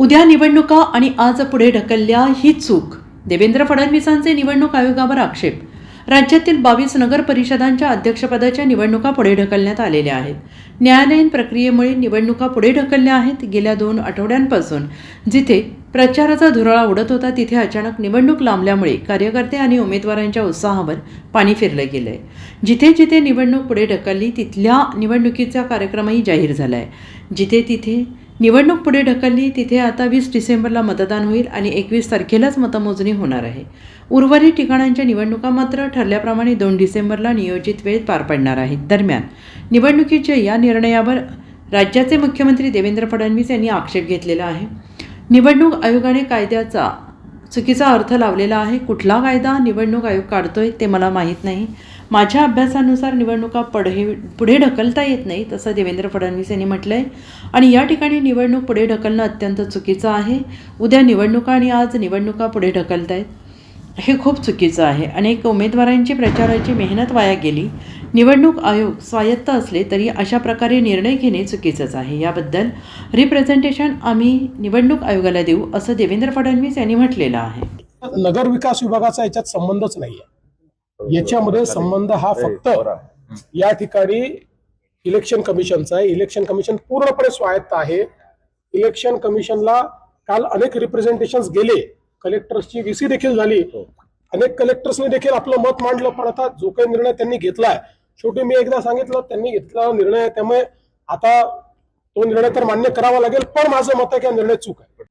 उद्या निवडणुका आणि आज पुढे ढकलल्या ही चूक. देवेंद्र फडणवीसांचे निवडणूक आयोगावर आक्षेप. राज्यातील बावीस नगर परिषदांच्या अध्यक्षपदाच्या निवडणुका पुढे ढकलण्यात आलेल्या आहेत. न्यायालयीन प्रक्रियेमुळे निवडणुका पुढे ढकलल्या आहेत गेल्या दोन आठवड्यांपासून. जिथे प्रचाराचा धुराळा उडत होता तिथे अचानक निवडणूक लांबल्यामुळे कार्यकर्ते आणि उमेदवारांच्या उत्साहावर पाणी फिरलं गेलंय. जिथे जिथे निवडणूक पुढे ढकलली तिथल्या निवडणुकीचा कार्यक्रमही जाहीर झाला आहे जिथे तिथे निवडणूक पुढे ढकलली तिथे आता वीस डिसेंबरला मतदान होईल आणि एकवीस तारखेलाच मतमोजणी होणार आहे. उर्वरित ठिकाणांच्या निवडणुका मात्र ठरल्याप्रमाणे दोन डिसेंबरला नियोजित वेळेत पार पडणार आहेत दरम्यान निवडणुकीच्या या निर्णयावर राज्याचे मुख्यमंत्री देवेंद्र फडणवीस यांनी आक्षेप घेतलेला आहे. निवडणूक आयोगाने कायद्याचा चुकीचा अर्थ लावलेला आहे. कुठला कायदा निवडणूक आयोग काढतोय ते मला माहीत नाही. माझ्या अभ्यासानुसार निवडणुका पढे पुढे ढकलता येत नाही तसं देवेंद्र फडणवीस यांनी म्हटलं आहे आणि या ठिकाणी निवडणूक पुढे ढकलणं अत्यंत चुकीचं आहे. उद्या निवडणुका आणि आज निवडणुका पुढे ढकलत आहेत हे खूप चुकीचं आहे. अनेक उमेदवारांची प्रचाराची मेहनत वाया गेली. निवडणूक आयोग स्वायत्त असले तरी अशा प्रकारे निर्णय घेणे चुकीचंच आहे. याबद्दल रिप्रेझेंटेशन आम्ही निवडणूक आयोगाला देऊ असं देवेंद्र फडणवीस यांनी म्हटलेलं आहे. नगर विकास विभागाचा याच्यात संबंधच नाहीये. याच्यामध्ये संबंध हा फक्त या ठिकाणी इलेक्शन कमिशनचा आहे. इलेक्शन कमिशन पूर्णपणे स्वायत्त आहे. इलेक्शन कमिशनला काल अनेक रिप्रेझेंटेशन गेले. कलेक्टर्सची व्हीसी देखील झाली. अनेक कलेक्टर्सने देखील आपलं मत मांडलं. पण आता जो काही निर्णय त्यांनी घेतलाय शेवटी मी एकदा सांगितलं त्यांनी घेतला निर्णय. आहे, त्यामुळे आता तो निर्णय तर मान्य करावा लागेल पण माझं मत आहे की हा निर्णय चूक आहे.